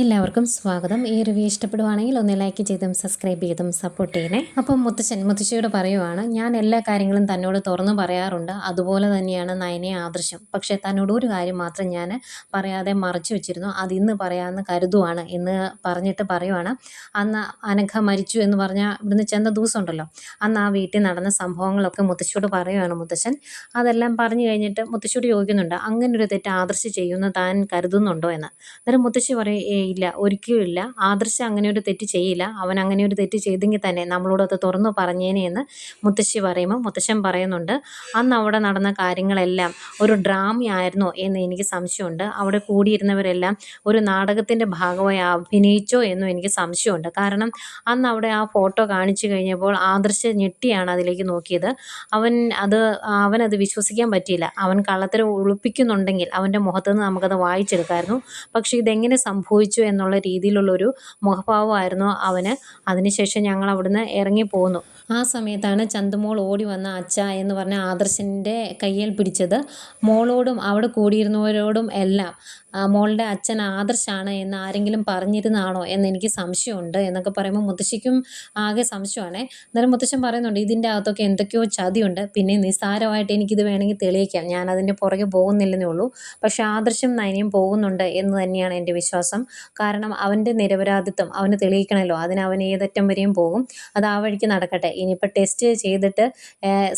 എല്ലാവർക്കും സ്വാഗതം. ഈ റിവ്യൂ ഇഷ്ടപ്പെടുവാണെങ്കിൽ ഒന്ന് ലൈക്ക് ചെയ്തും സബ്സ്ക്രൈബ് ചെയ്തും സപ്പോർട്ട് ചെയ്യണേ. അപ്പം മുത്തശ്ശൻ മുത്തശ്ശിയോട് പറയുവാണ് ഞാൻ എല്ലാ കാര്യങ്ങളും തന്നോട് തുറന്നു പറയാറുണ്ട്. അതുപോലെ തന്നെയാണ് നയനെ ആദർശം. പക്ഷേ തന്നോട് ഒരു കാര്യം മാത്രം ഞാൻ പറയാതെ മറച്ചു വെച്ചിരുന്നു. അത് ഇന്ന് പറയാമെന്ന് കരുതുവാണ് എന്ന് പറഞ്ഞിട്ട് പറയുവാണ്. അന്ന് അനഘ മരിച്ചു എന്ന് പറഞ്ഞാൽ ഇവിടുന്ന് ചെന്ന ദിവസം ഉണ്ടല്ലോ അന്ന് ആ വീട്ടിൽ നടന്ന സംഭവങ്ങളൊക്കെ മുത്തശ്ശിയോട് പറയുവാണ് മുത്തശ്ശൻ. അതെല്ലാം പറഞ്ഞു കഴിഞ്ഞിട്ട് മുത്തശ്ശിയോട് ചോദിക്കുന്നുണ്ട് അങ്ങനെ ഒരു തെറ്റ് ആദർശ് ചെയ്യുമെന്ന് താൻ കരുതുന്നുണ്ടോ? എന്ന്. അന്നേരം മുത്തശ്ശി പറയും ഇല്ല ഒരിക്കലും ഇല്ല. ആദർശ അങ്ങനെ ഒരു തെറ്റ് ചെയ്യില്ല. അവൻ അങ്ങനെ ഒരു തെറ്റ് ചെയ്തെങ്കിൽ തന്നെ നമ്മളോട് അത് തുറന്നു പറഞ്ഞേനെ എന്ന് മുത്തശ്ശി പറയുമ്പോൾ മുത്തശ്ശൻ പറയുന്നുണ്ട് അന്ന് അവിടെ നടന്ന കാര്യങ്ങളെല്ലാം ഒരു ഡ്രാമയായിരുന്നോ എന്ന് എനിക്ക് സംശയമുണ്ട്. അവിടെ കൂടിയിരുന്നവരെല്ലാം ഒരു നാടകത്തിന്റെ ഭാഗമായി അഭിനയിച്ചോ എന്നും എനിക്ക് സംശയമുണ്ട്. കാരണം അന്ന് അവിടെ ആ ഫോട്ടോ കാണിച്ചു കഴിഞ്ഞപ്പോൾ ആദർശ ഞെട്ടിയാണ് അതിലേക്ക് നോക്കിയത്. അവൻ അത് അവനത് വിശ്വസിക്കാൻ പറ്റിയില്ല. അവൻ കള്ളത്തരം ഒളിപ്പിക്കുന്നുണ്ടെങ്കിൽ അവന്റെ മുഖത്ത് നിന്ന് നമുക്കത് വായിച്ചെടുക്കാമായിരുന്നു പക്ഷേ ഇതെങ്ങനെ സംഭവിച്ചു എന്നുള്ള രീതിയിലുള്ളൊരു മുഖഭാവമായിരുന്നു അവന്. അതിനുശേഷം ഞങ്ങൾ അവിടുന്ന് ഇറങ്ങി പോന്നു. ആ സമയത്താണ് ചന്തുമോൾ ഓടി വന്ന അച്ഛ എന്ന് പറഞ്ഞ ആദർശിന്റെ കയ്യിൽ പിടിച്ചത്. മോളോടും അവിടെ കൂടിയിരുന്നവരോടും എല്ലാം മോളുടെ അച്ഛൻ ആദർശാണ് എന്ന് ആരെങ്കിലും പറഞ്ഞിരുന്നാണോ എന്ന് എനിക്ക് സംശയമുണ്ട് എന്നൊക്കെ പറയുമ്പോൾ മുത്തശ്ശിക്കും ആകെ സംശയമാണ്. അന്നേരം മുത്തശ്ശൻ പറയുന്നുണ്ട് ഇതിന്റെ അകത്തൊക്കെ എന്തൊക്കെയോ ചതിയുണ്ട്. പിന്നെ നിസ്സാരമായിട്ട് എനിക്കിത് വേണമെങ്കിൽ തെളിയിക്കാം. ഞാൻ അതിന്റെ പുറകെ പോകുന്നില്ലെന്നേ ഉള്ളൂ. പക്ഷേ ആദർശം നയനയും പോകുന്നുണ്ട് എന്ന് തന്നെയാണ് എന്റെ വിശ്വാസം. കാരണം അവന്റെ നിരപരാധിത്വം അവന് തെളിയിക്കണമല്ലോ. അതിന് അവൻ ഏതറ്റം വരെയും പോകും. അത് ആ വഴിക്ക് നടക്കട്ടെ. ഇനിയിപ്പോൾ ടെസ്റ്റ് ചെയ്തിട്ട്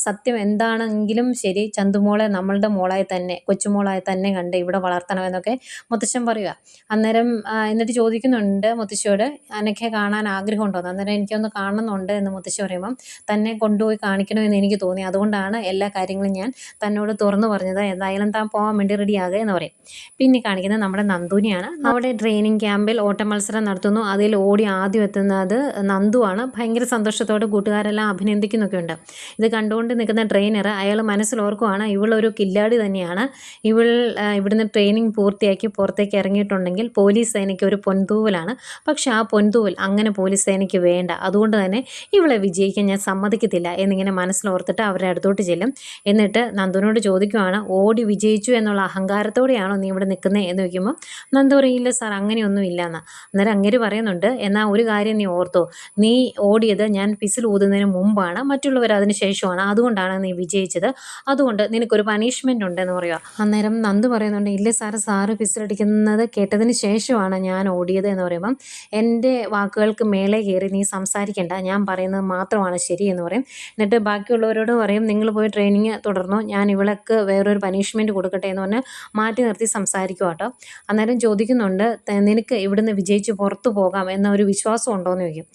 സത്യം എന്താണെങ്കിലും ശരി ചന്തുമോളെ നമ്മളുടെ മോളായി തന്നെ കൊച്ചുമോളായി തന്നെ കണ്ട് ഇവിടെ വളർത്തണമെന്നൊക്കെ മുത്തശ്ശൻ പറയുക അന്നേരം എന്നിട്ട് ചോദിക്കുന്നുണ്ട് മുത്തശ്ശിയോട് അനക്കെ കാണാൻ ആഗ്രഹമുണ്ടോ? എന്ന്. അന്നേരം എനിക്കൊന്ന് കാണണമെന്നുണ്ട് എന്ന് മുത്തശ്ശി പറയുമ്പം തന്നെ കൊണ്ടുപോയി കാണിക്കണമെന്ന് എനിക്ക് തോന്നി. അതുകൊണ്ടാണ് എല്ലാ കാര്യങ്ങളും ഞാൻ തന്നോട് തുറന്നു പറഞ്ഞത്. എന്തായാലും താൻ പോകാൻ വേണ്ടി റെഡിയാകുക എന്ന് പറയും. പിന്നെ കാണിക്കുന്നത് നമ്മുടെ നന്ദുവിനെയാണ്. അവിടെ ട്രെയിനിങ് ക്യാമ്പിൽ ഓട്ട മത്സരം നടത്തുന്നു. അതിൽ ഓടി ആദ്യം എത്തുന്നത് നന്ദുവാണ് ഭയങ്കര സന്തോഷത്തോടെ കൂട്ടുകാരെല്ലാം അഭിനന്ദിക്കുന്നൊക്കെ ഉണ്ട് ഇത് കണ്ടുകൊണ്ട് നിൽക്കുന്ന ട്രെയിനർ അയാൾ മനസ്സിൽ ഓർക്കുവാണ് ഇവളൊരു കില്ലാടി തന്നെയാണ്. ഇവൾ ഇവിടുന്ന് ട്രെയിനിങ് പൂർത്തിയാക്കി പുറത്തേക്ക് ഇറങ്ങിയിട്ടുണ്ടെങ്കിൽ പോലീസ് സേനയ്ക്ക് ഒരു പൊൻതൂവലാണ്. പക്ഷേ ആ പൊൻതൂവൽ അങ്ങനെ പോലീസ് സേനയ്ക്ക് വേണ്ട. അതുകൊണ്ട് തന്നെ ഇവളെ വിജയിക്കാൻ ഞാൻ സമ്മതിക്കത്തില്ല എന്നിങ്ങനെ മനസ്സിലോർത്തിട്ട് അവരുടെ അടുത്തോട്ട് ചെല്ലും. എന്നിട്ട് നന്ദുവിനോട് ചോദിക്കുവാണ് ഓടി വിജയിച്ചു എന്നുള്ള അഹങ്കാരത്തോടെയാണോ നീ ഇവിടെ നിൽക്കുന്നത് എന്ന് ചോദിക്കുമ്പോൾ നന്ദു പറയില്ല സാർ അങ്ങനെയൊന്നും ഇല്ല എന്ന് അന്നേരം അങ്ങേര് പറയുന്നുണ്ട് എന്നാൽ ഒരു കാര്യം നീ ഓർത്തോ. നീ ഓടിയത് ഞാൻ പിസിൽ ഊതുന്നതിന് മുമ്പാണ് മറ്റുള്ളവർ അതിന് ശേഷമാണ്. അതുകൊണ്ടാണ് നീ വിജയിച്ചത്. അതുകൊണ്ട് നിനക്കൊരു പണിഷ്മെന്റ് ഉണ്ടെന്ന് പറയുക അന്നേരം നന്ദ് പറയുന്നുണ്ട് ഇല്ല സാറ് സാറ് പിസിലടിക്കുന്നത് കേട്ടതിന് ശേഷമാണ് ഞാൻ ഓടിയത് എന്ന് പറയുമ്പം എന്റെ വാക്കുകൾക്ക് മേലെ കയറി നീ സംസാരിക്കേണ്ട. ഞാൻ പറയുന്നത് മാത്രമാണ് ശരി എന്ന് പറയും. എന്നിട്ട് ബാക്കിയുള്ളവരോട് പറയും നിങ്ങൾ പോയി ട്രെയിനിങ് തുടർന്നു. ഞാൻ ഇവൾക്ക് വേറൊരു പനിഷ്മെന്റ് കൊടുക്കട്ടെ എന്ന് പറഞ്ഞ് മാറ്റി നിർത്തി സംസാരിക്കുക കേട്ടോ അന്നേരം ചോദിക്കുന്നുണ്ട് "ത- നിനക്ക് ഇവിടുന്ന് വിജയിച്ച് പുറത്തു പോകാം എന്ന ഒരു വിശ്വാസം ഉണ്ടോ എന്ന് ചോദിക്കും.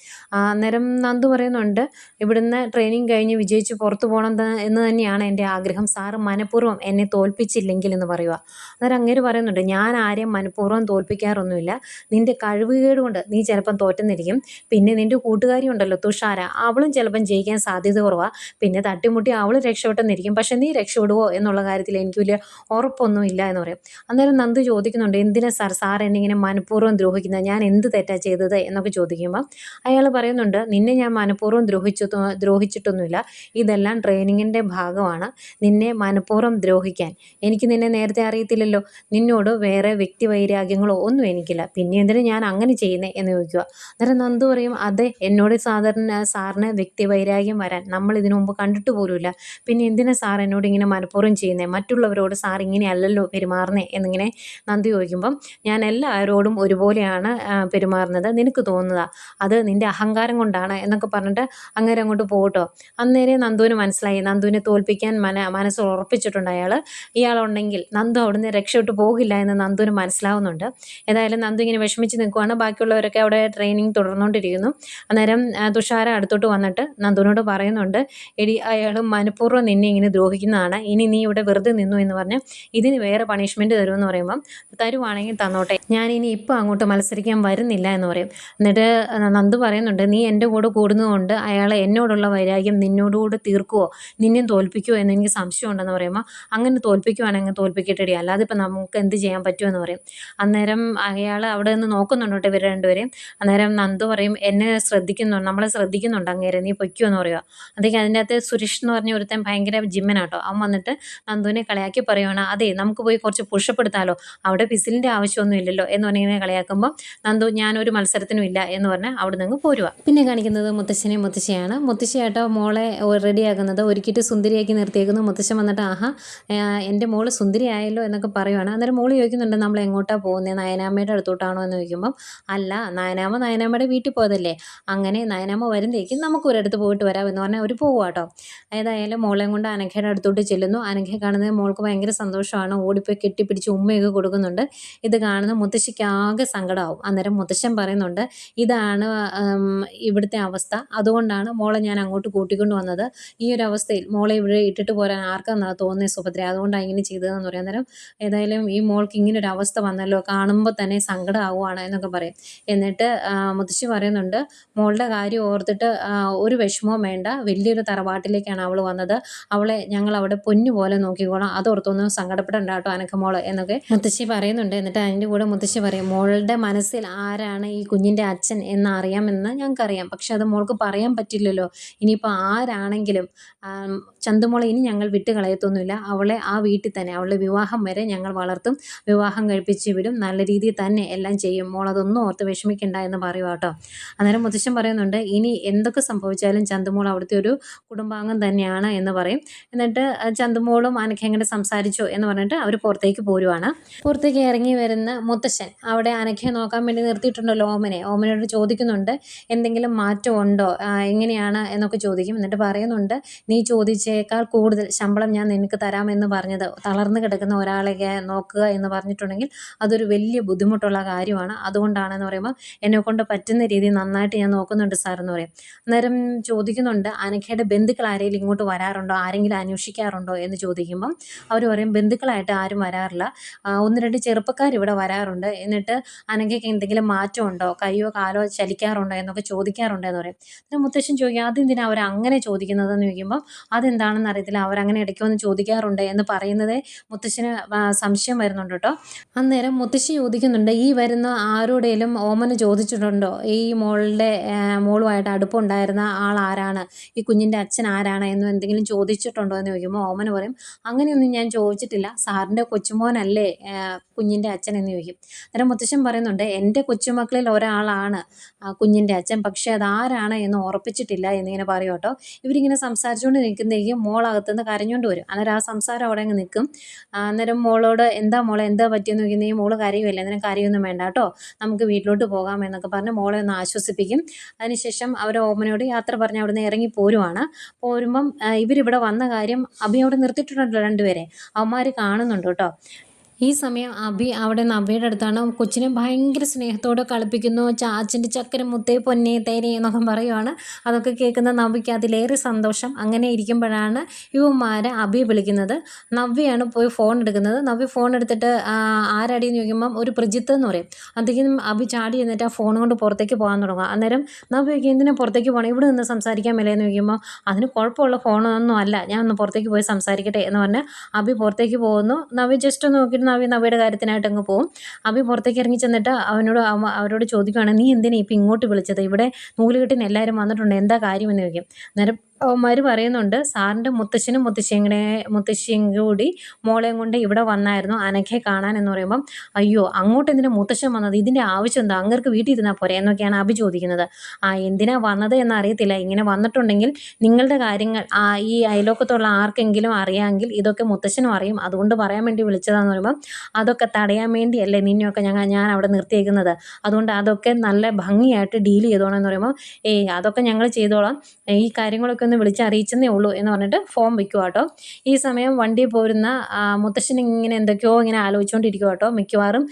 അന്നേരം നന്ദു പറയുന്നുണ്ട് ഇവിടുന്ന് ട്രെയിനിങ് കഴിഞ്ഞ് വിജയിച്ച് പുറത്തു പോകണം എന്ന് തന്നെയാണ് എന്റെ ആഗ്രഹം. സാറ് മനഃപൂർവം എന്നെ തോൽപ്പിച്ചില്ലെങ്കിൽ എന്ന് പറയുക. അന്നേരം അങ്ങേര് പറയുന്നുണ്ട് ഞാൻ ആരെയും മനഃപൂർവം തോൽപ്പിക്കാറൊന്നുമില്ല. നിന്റെ കഴിവുകേട് കൊണ്ട് നീ ചിലപ്പം തോറ്റെന്നിരിക്കും. പിന്നെ നിന്റെ കൂട്ടുകാരി ഉണ്ടല്ലോ തുഷാര അവളും ചിലപ്പം ജയിക്കാൻ സാധ്യത കുറവാണ് പിന്നെ തട്ടിമുട്ടി അവൾ രക്ഷപ്പെട്ടെന്നിരിക്കും. പക്ഷെ നീ രക്ഷപ്പെടുവോ എന്നുള്ള കാര്യത്തിൽ എനിക്ക് വലിയ ഉറപ്പൊന്നും ഇല്ല എന്ന് പറയും. അന്നേരം നന്ദു ചോദിക്കുന്നുണ്ട് എന്തിനാ സാർ സാർ എന്നെ ഇങ്ങനെ മനഃപൂർവം ദ്രോഹിക്കുന്നത് ഞാൻ എന്ത് തെറ്റാ ചെയ്തത് എന്നൊക്കെ ചോദിക്കുമ്പോൾ അയാൾ പറയുന്നുണ്ട് നിന്നെ ഞാൻ മനഃപൂർവം ദ്രോഹിച്ചു ദ്രോഹിച്ചിട്ടൊന്നുമില്ല. ഇതെല്ലാം ട്രെയിനിങ്ങിന്റെ ഭാഗമാണ്. നിന്നെ മനഃപൂർവം ദ്രോഹിക്കാൻ. എനിക്ക് നിന്നെ നേരത്തെ അറിയത്തില്ലല്ലോ. നിന്നോട് വേറെ വ്യക്തി വൈരാഗ്യങ്ങളോ ഒന്നും എനിക്കില്ല. പിന്നെ എന്തിനാ ഞാൻ അങ്ങനെ ചെയ്യുന്നത് എന്ന് ചോദിക്കുക. അന്നേരം നന്ദു പറയും അതെ എന്നോട് സാധാരണ സാറിന് വ്യക്തി വൈരാഗ്യം വരാൻ നമ്മൾ ഇതിനു മുമ്പ് കണ്ടിട്ട് പോലുമില്ല. പിന്നെ എന്തിനാ സാർ എന്നോട് ഇങ്ങനെ മനഃപൂർവം ചെയ്യുന്നത് മറ്റുള്ളവരോട് സാർ ഇങ്ങനെയല്ലല്ലോ പെരുമാറുന്നത് എന്നിങ്ങനെ നന്ദി ചോദിക്കുമ്പം ഞാൻ എല്ലാവരോടും ഒരുപോലെയാണ് ആ, പെരുമാറുന്നത്. നിനക്ക് തോന്നുന്നതാ? അത് നിന്റെ അഹങ്കാരം കൊണ്ടാണ് എന്നൊക്കെ പറഞ്ഞിട്ട് അങ്ങനെ അങ്ങോട്ട് പോകട്ടോ. അന്നേരം നന്ദുവിന് മനസ്സിലായി. നന്ദുവിനെ തോൽപ്പിക്കാൻ മന മനസ്സ് ഉറപ്പിച്ചിട്ടുണ്ട് അയാൾ ഇയാളുണ്ടെങ്കിൽ നന്ദു അവിടുന്ന് രക്ഷപ്പെട്ടു പോകില്ല എന്ന് നന്ദുവിന് മനസ്സിലാവുന്നുണ്ട്. ഏതായാലും നന്ദു ഇങ്ങനെ വിഷമിച്ച് നിൽക്കുവാണ്. ബാക്കിയുള്ളവരൊക്കെ അവിടെ ട്രെയിനിങ് തുടർന്നുകൊണ്ടിരിക്കുന്നു. അന്നേരം തുഷാര അടുത്തോട്ട് വന്നിട്ട് നന്ദുവിനോട് പറയുന്നുണ്ട് എടി അയാൾ മനഃപൂർവം നിന്നെ ഇങ്ങനെ ദ്രോഹിക്കുന്നതാണ്. ഇനി നീ ഇവിടെ വെറുതെ നിന്നു എന്ന് പറഞ്ഞ് ഇതിന് വേറെ പണിഷ്മെന്റ് തരുമെന്ന് പറയുമ്പം തരുവാണെങ്കിൽ തന്നോട്ടെ. ഞാൻ ഇനി ഇപ്പോൾ അങ്ങോട്ട് മത്സരിക്കാൻ വരുന്നില്ല എന്ന് പറയും. എന്നിട്ട് നന്ദു പറയുന്നുണ്ട് നീ എന്റെ കൂടെ കൂടുന്നതുകൊണ്ട് അയാൾ എന്നോടുള്ള വൈരാഗ്യം നിന്നോടുകൂടെ തീർക്കുവോ? നിന്നെ തോൽപ്പിക്കുമോ എന്ന് എനിക്ക് സംശയമുണ്ടെന്ന് പറയുമ്പോൾ അങ്ങനെ തോൽപ്പിക്കുവാണെങ്കിൽ തോൽപ്പിക്കട്ടെടി. അല്ലാതെ ഇപ്പം നമുക്ക് എന്ത് ചെയ്യാൻ പറ്റുമെന്ന് പറയും. അന്നേരം അയാൾ അവിടെ നിന്ന് നോക്കുന്നുണ്ട് ഇവർ രണ്ടുപേരെയും. അന്നേരം നന്ദു പറയും എന്നെ ശ്രദ്ധിക്കുന്നുണ്ട് നമ്മളെ ശ്രദ്ധിക്കുന്നുണ്ട് അങ്ങേരെ നീ പൊയ്ക്കോ എന്ന് പറയുക അതൊക്കെ അതിന്റെ അകത്ത് സുരേഷ് എന്ന് പറഞ്ഞ ഒരുത്തൻ ഭയങ്കര ജിമ്മനാട്ടോ അവൻ വന്നിട്ട് നന്ദുവിനെ കളിയാക്കി പറയുവാണ് അതെ നമുക്ക് പോയി കുറച്ച് പുഷപ്പെടുത്താലോ അവിടെ പിസിലിന്റെ ആവശ്യമൊന്നും ഇല്ലല്ലോ എന്ന് പറഞ്ഞിങ്ങനെ നന്ദുവിനെ കളിയാക്കുമ്പോൾ നന്ദു ഞാനൊരു മത്സരത്തിനും ഇല്ല എന്ന് പറഞ്ഞാൽ അവിടെ നിന്ന് പോരുക. പിന്നെ കാണിക്കുന്നത് മുത്തശ്ശനെ മുത്തശ്ശിയാണ്. മുത്തശ്ശിയായിട്ട് മോളെ റെഡിയാക്കുന്നത് ഒരുക്കിയിട്ട് സുന്ദരിയാക്കി നിർത്തിയേക്കുന്നു. മുത്തശ്ശൻ വന്നിട്ട് ആഹാ എന്റെ മോൾ സുന്ദരി ആയല്ലോ എന്നൊക്കെ പറയുവാണ്. അന്നേരം മോൾ ചോദിക്കുന്നുണ്ട് നമ്മൾ എങ്ങോട്ടാണ് പോകുന്നത് നയനാമ്മയുടെ അടുത്തോട്ടാണോ? എന്ന് ചോദിക്കുമ്പം അല്ല നയനാമ്മ നയനാമ്മയുടെ വീട്ടിൽ പോയതല്ലേ. അങ്ങനെ നയനാമ്മ വരുന്നേക്കും നമുക്ക് ഒരിടത്ത് പോയിട്ട് വരാം എന്ന് പറഞ്ഞാൽ അവർ പോകുക കേട്ടോ ഏതായാലും മോളെ കൊണ്ട് അനഘയുടെ അടുത്തോട്ട് ചെല്ലുന്നു. അനഘയെ കാണുന്നത് മോൾക്ക് ഭയങ്കര സന്തോഷമാണ്. ഓടിപ്പോയി കെട്ടിപ്പിടിച്ച് ഉമ്മയൊക്കെ കൊടുക്കുന്നുണ്ട്. ഇത് കാണുന്ന മുത്തശ്ശിക്ക് ആകെ സങ്കടമാവും അന്നേരം മുത്തശ്ശൻ പറയുന്നുണ്ട് ഇതാണ് ഇവിടുത്തെ അവസ്ഥ. അതുകൊണ്ടാണ് മോളെ ഞാൻ അങ്ങോട്ട് കൂട്ടിക്കൊണ്ട് വന്നത്. ഈ ഒരു അവസ്ഥയിൽ മോളെ ഇവിടെ ഇട്ടിട്ട് പോരാൻ ആർക്കാന്ന് തോന്നിയത് സുഭദ്ര. അതുകൊണ്ടാണ് ഇങ്ങനെ ചെയ്തതെന്ന് പറയാം. അന്നേരം ഏതായാലും ഈ മോൾക്ക് ഇങ്ങനെ ഒരു അവസ്ഥ വന്നല്ലോ. കാണുമ്പോൾ തന്നെ സങ്കടമാവുകയാണ് എന്നൊക്കെ പറയും. എന്നിട്ട് മുത്തശ്ശി പറയുന്നുണ്ട് മോളുടെ കാര്യം ഓർത്തിട്ട് ഒരു വിഷമവും വേണ്ട. വലിയൊരു തറവാട്ടിലേക്കാണ് അവൾ വന്നത്. അവളെ ഞങ്ങൾ അവിടെ പൊന്നു പോലെ നോക്കിക്കോളാം അതോർത്തൊന്നും സങ്കടപ്പെടണ്ട കേട്ടോ അനക്കമോൾ എന്നൊക്കെ മുത്തശ്ശി പറയുന്നുണ്ട്. എന്നിട്ട് അതിന്റെ കൂടെ മുത്തശ്ശി പറയും മോളുടെ മനസ്സിൽ ആരാണ് ഈ കുഞ്ഞിന്റെ അച്ഛൻ എന്ന് അറിയാമെന്ന് ഞങ്ങൾക്കറിയാം. പക്ഷെ അത് മോൾക്ക് പറയാൻ പറ്റില്ലല്ലോ. ഇനിയിപ്പോൾ ആരാണെങ്കിലും ആം, ചന്തുമോളെ ഇനി ഞങ്ങൾ വിട്ട് കളയത്തൊന്നുമില്ല. അവളെ ആ വീട്ടിൽ തന്നെ അവളുടെ വിവാഹം വരെ ഞങ്ങൾ വളർത്തും. വിവാഹം കഴിപ്പിച്ച് വിടും. നല്ല രീതിയിൽ തന്നെ എല്ലാം ചെയ്യും. മോൾ അതൊന്നും ഓർത്ത് വിഷമിക്കണ്ട എന്ന് പറയുക കേട്ടോ. അന്നേരം മുത്തശ്ശൻ പറയുന്നുണ്ട് ഇനി എന്തൊക്കെ സംഭവിച്ചാലും ചന്തുമോൾ അവിടുത്തെ ഒരു കുടുംബാംഗം തന്നെയാണ് എന്ന് പറയും. എന്നിട്ട് ചന്തുമോളും അനഘ എങ്ങനെ സംസാരിച്ചോ എന്ന് പറഞ്ഞിട്ട് അവർ പുറത്തേക്ക് പോരുവാണ്. പുറത്തേക്ക് ഇറങ്ങി വരുന്ന മുത്തശ്ശൻ അവിടെ അനഘയെ നോക്കാൻ വേണ്ടി നിർത്തിയിട്ടുണ്ടല്ലോ ഓമനെ. ഓമനോട് ചോദിക്കുന്നുണ്ട് എന്തെങ്കിലും മാറ്റം ഉണ്ടോ? എങ്ങനെയാണ് എന്നൊക്കെ ചോദിക്കും. എന്നിട്ട് പറയുന്നുണ്ട് നീ ചോദിച്ചേക്കാൾ കൂടുതൽ ശമ്പളം ഞാൻ നിനക്ക് തരാമെന്ന് പറഞ്ഞത്. തളർന്നു കിടക്കുന്ന ഒരാളെ നോക്കുക എന്ന് പറഞ്ഞിട്ടുണ്ടെങ്കിൽ അതൊരു വലിയ ബുദ്ധിമുട്ടുള്ള കാര്യമാണ്. അതുകൊണ്ടാണെന്ന് പറയുമ്പോൾ എന്നെ കൊണ്ട് പറ്റുന്ന രീതിയിൽ നന്നായിട്ട് ഞാൻ നോക്കുന്നുണ്ട് സാർ എന്ന് പറയും. അന്നേരം ചോദിക്കുന്നുണ്ട് അനഘയുടെ ബന്ധുക്കൾ ആരെങ്കിലും ഇങ്ങോട്ട് വരാറുണ്ടോ? ആരെങ്കിലും അന്വേഷിക്കാറുണ്ടോ? എന്ന് ചോദിക്കുമ്പം അവർ പറയും ബന്ധുക്കളായിട്ട് ആരും വരാറില്ല. ഒന്ന് രണ്ട് ചെറുപ്പക്കാർ ഇവിടെ വരാറുണ്ട്. എന്നിട്ട് അനഘയ്ക്ക് എന്തെങ്കിലും മാറ്റമുണ്ടോ? കയ്യോ കാലോ ചലിക്കാറുണ്ടോ എന്നൊക്കെ ചോദിക്കാറുണ്ടോ എന്ന് പറയും. മുത്തശ്ശൻ ചോദിക്കും അതെന്തിനാ അവർ അങ്ങനെ ചോദിക്കുന്നതെന്ന് ചോദിക്കുമ്പോൾ അതെന്താണെന്ന് അറിയത്തില്ല. അവരങ്ങനെ ഇടയ്ക്ക് വന്ന് ചോദിക്കാറുണ്ട് എന്ന് പറയുന്നതേ മുത്തശ്ശന് സംശയം വരുന്നുണ്ട് കേട്ടോ. അന്നേരം മുത്തശ്ശി ചോദിക്കുന്നുണ്ട് ഈ വരുന്ന ആരോടേലും ഓമന് ചോദിച്ചിട്ടുണ്ടോ? ഈ മോളുടെ മോളുമായിട്ട് അടുപ്പമുണ്ടായിരുന്ന ആൾ ആരാണ്? ഈ കുഞ്ഞിന്റെ അച്ഛൻ ആരാണ്? എന്ന് എന്തെങ്കിലും ചോദിച്ചിട്ടുണ്ടോ? എന്ന് ചോദിക്കുമ്പോൾ ഓമന് പറയും അങ്ങനെയൊന്നും ഞാൻ ചോദിച്ചിട്ടില്ല. സാറിന്റെ കൊച്ചുമോനല്ലേ കുഞ്ഞിന്റെ അച്ഛൻ എന്ന് ചോദിക്കും. അന്നേരം മുത്തശ്ശൻ പറയുന്നുണ്ട് എന്റെ കൊച്ചുമക്കളിൽ ഒരാളാണ് ആ കുഞ്ഞിന്റെ അച്ഛൻ. പക്ഷേ അതാരാണ് എന്ന് ഉറപ്പിച്ചിട്ടില്ല എന്നിങ്ങനെ പറയും കേട്ടോ. ഇവരിങ്ങനെ സംസാരിച്ചുകൊണ്ട് നിൽക്കുന്നതേക്കും മോളകത്തുനിന്ന് കരഞ്ഞുകൊണ്ട് വരും. അന്നേരം ആ സംസാരം അവിടെ അങ്ങ് നിൽക്കും. അന്നേരം മോളോട് എന്താ മോളെ എന്താ പറ്റിയെന്ന് ചോദിക്കുന്നതെങ്കിൽ മോൾ കരയുമല്ല അന്നേരം കരയൊന്നും വേണ്ട കേട്ടോ. നമുക്ക് വീട്ടിലോട്ട് പോകാം എന്നൊക്കെ പറഞ്ഞ് മോളെ ഒന്ന് ആശ്വസിപ്പിക്കും. അതിനുശേഷം അവർ ഓമനോട് യാത്ര പറഞ്ഞ് അവിടുന്ന് ഇറങ്ങി പോരുവാണ്. പോരുമ്പം ഇവരിവിടെ വന്ന കാര്യം അഭി അവിടെ നിർത്തിയിട്ടുണ്ടല്ലോ രണ്ടുപേരെ. അവന്മാർ കാണുന്നുണ്ട് കേട്ടോ. ഈ സമയം അഭി അവിടെ നിന്ന് അടുത്താണ്. കൊച്ചിനെ ഭയങ്കര സ്നേഹത്തോടെ കളിപ്പിക്കുന്നു. ചാച്ചന്റെ ചക്കര മുത്തേ പൊന്നേ തേനെ എന്നൊക്കെ പറയുവാണ്. അതൊക്കെ കേൾക്കുന്ന നവ്യയ്ക്ക് അതിലേറെ സന്തോഷം. അങ്ങനെ ഇരിക്കുമ്പോഴാണ് യുവമാരെ അഭി വിളിക്കുന്നത്. നവ്യയാണ് പോയി ഫോൺ എടുക്കുന്നത്. നവ്യ ഫോൺ എടുത്തിട്ട് ആരടിയെന്ന് ചോദിക്കുമ്പം ഒരു പ്രജിത്ത് എന്ന് പറയും. അധികം അഭി ചാടി എന്നിട്ട് ആ ഫോൺ കൊണ്ട് പുറത്തേക്ക് പോകാൻ തുടങ്ങുക അന്നേരം നവ്യയ്ക്ക് എന്തിനാ പുറത്തേക്ക് പോകണം ഇവിടെ നിന്ന് സംസാരിക്കാൻ മേലേന്ന് ചോദിക്കുമ്പോൾ അതിന് കുഴപ്പമുള്ള ഫോണൊന്നും അല്ല. ഞാൻ ഒന്ന് പുറത്തേക്ക് പോയി സംസാരിക്കട്ടെ എന്ന് പറഞ്ഞ് അഭി പുറത്തേക്ക് പോകുന്നു. നവ്യ ജസ്റ്റ് ഒന്ന് നോക്കിയിട്ട് നവ്യ നവ്യയുടെ കാര്യത്തിനായിട്ട് അങ്ങ് പോകും അവി പുറത്തേക്ക് ഇറങ്ങി ചെന്നിട്ട് അവനോട് അവരോട് ചോദിക്കുകയാണ് നീ എന്തിനാ ഇപ്പം ഇങ്ങോട്ട് വിളിച്ചത്? ഇവിടെ നൂലുകെട്ടിന് എല്ലാവരും വന്നിട്ടുണ്ട് എന്താ കാര്യമെന്ന് ചോദിക്കും. അന്നേരം അവന്മാർ പറയുന്നുണ്ട് സാറിന്റെ മുത്തശ്ശനും മുത്തശ്ശിയും കൂടെ മുത്തശ്ശിയും കൂടി മോളെയും കൊണ്ട് ഇവിടെ വന്നായിരുന്നു അനക്കെ കാണാൻ എന്ന് പറയുമ്പം അയ്യോ അങ്ങോട്ട് എന്തിനാ മുത്തശ്ശൻ വന്നത്? ഇതിന്റെ ആവശ്യം എന്താ? അങ്ങർക്ക് വീട്ടിൽ ഇരുന്നാൽ പോരെ? എന്നൊക്കെയാണ് അഭി ചോദിക്കുന്നത്. ആ എന്തിനാ വന്നത് എന്നറിയത്തില്ല. ഇങ്ങനെ വന്നിട്ടുണ്ടെങ്കിൽ നിങ്ങളുടെ കാര്യങ്ങൾ ആ ഈ അയലോക്കത്തുള്ള ആർക്കെങ്കിലും അറിയാമെങ്കിൽ ഇതൊക്കെ മുത്തശ്ശനും അറിയും. അതുകൊണ്ട് പറയാൻ വേണ്ടി വിളിച്ചതാന്ന് പറയുമ്പം അതൊക്കെ തടയാൻ വേണ്ടിയല്ലേ നിന്നെയൊക്കെ ഞങ്ങൾ ഞാൻ അവിടെ നിർത്തിയേക്കുന്നത്. അതുകൊണ്ട് അതൊക്കെ നല്ല ഭംഗിയായിട്ട് ഡീൽ ചെയ്തോണം എന്ന് പറയുമ്പോൾ ഏയ് അതൊക്കെ ഞങ്ങൾ ചെയ്തോളാം. ഈ കാര്യങ്ങളൊക്കെ ഒന്ന് വിളിച്ച് അറിയിച്ചെന്നേ ഉള്ളൂ എന്ന് പറഞ്ഞിട്ട് ഫോം വെക്കുക കേട്ടോ ഈ സമയം വണ്ടി പോരുന്ന മുത്തശ്ശൻ ഇങ്ങനെ എന്തൊക്കെയോ ഇങ്ങനെ ആലോചിച്ചുകൊണ്ടിരിക്കുക കേട്ടോ മിക്കവാറും.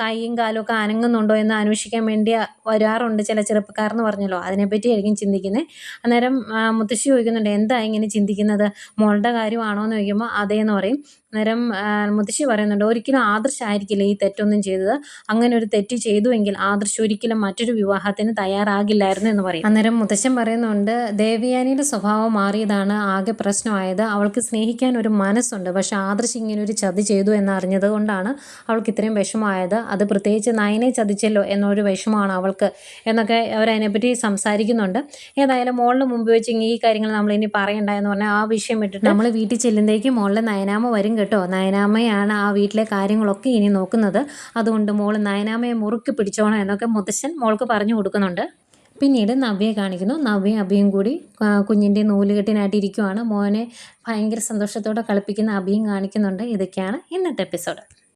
കൈയും കാലും ഒക്കെ അനങ്ങുന്നുണ്ടോ എന്ന് അന്വേഷിക്കാൻ വേണ്ടി വരാറുണ്ട് ചില ചെറുപ്പക്കാരെന്ന് പറഞ്ഞല്ലോ. അതിനെപ്പറ്റി ആയിരിക്കും ചിന്തിക്കുന്നത് അന്നേരം മുത്തശ്ശി ചോദിക്കുന്നുണ്ട് എന്താ ഇങ്ങനെ ചിന്തിക്കുന്നത്? മോളുടെ കാര്യമാണോ? എന്ന് ചോദിക്കുമ്പോൾ അതേന്ന് പറയും. അന്നേരം മുത്തശ്ശി പറയുന്നുണ്ട് ഒരിക്കലും ആദർശമായിരിക്കില്ല ഈ തെറ്റൊന്നും ചെയ്തത്. അങ്ങനെ ഒരു തെറ്റ് ചെയ്തുവെങ്കിൽ ആദർശ് ഒരിക്കലും മറ്റൊരു വിവാഹത്തിന് തയ്യാറാകില്ലായിരുന്നു എന്ന് പറയും. അന്നേരം മുത്തശ്ശൻ പറയുന്നുണ്ട് ദേവയാനിയുടെ മുത്തശ്ശന്റെ സ്വഭാവം മാറിയതാണ് ആകെ പ്രശ്നമായത്. അവൾക്ക് സ്നേഹിക്കാൻ ഒരു മനസ്സുണ്ട്. പക്ഷേ ആദർശ് ഇങ്ങനെ ഒരു ചതി ചെയ്തു എന്നറിഞ്ഞത് കൊണ്ടാണ് അവൾക്ക് ഇത്രയും വിഷമമായത്. അത് പ്രത്യേകിച്ച് നയനെ ചതിച്ചല്ലോ എന്നൊരു വിഷമമാണ് അവൾക്ക് എന്നൊക്കെ അവരതിനെപ്പറ്റി സംസാരിക്കുന്നുണ്ട്. ഏതായാലും മോളിന് മുമ്പ് വെച്ച് ഈ കാര്യങ്ങൾ നമ്മൾ ഇനി പറയണ്ട എന്ന് പറഞ്ഞാൽ ആ വിഷയം വിട്ടിട്ട് നമ്മൾ വീട്ടിൽ ചെല്ലുന്നതേക്ക് മോളിലെ നയനാമ വരും കേട്ടോ. നയനാമയാണ് ആ വീട്ടിലെ കാര്യങ്ങളൊക്കെ ഇനി നോക്കുന്നത്. അതുകൊണ്ട് മോൾ നയനാമയെ മുറുക്കി പിടിച്ചോണം എന്നൊക്കെ മുത്തശ്ശൻ മോൾക്ക് പറഞ്ഞു കൊടുക്കുന്നുണ്ട്. പിന്നീട് നവ്യയെ കാണിക്കുന്നു. നവ്യ അഭിയും കൂടി കുഞ്ഞിന്റെ നൂലുകെട്ടിനായിട്ട് ഇരിക്കുവാണ് മോനെ ഭയങ്കര സന്തോഷത്തോടെ കളിപ്പിക്കുന്ന അഭിയും കാണിക്കുന്നുണ്ട്. ഇതൊക്കെയാണ് ഇന്നത്തെ എപ്പിസോഡ്.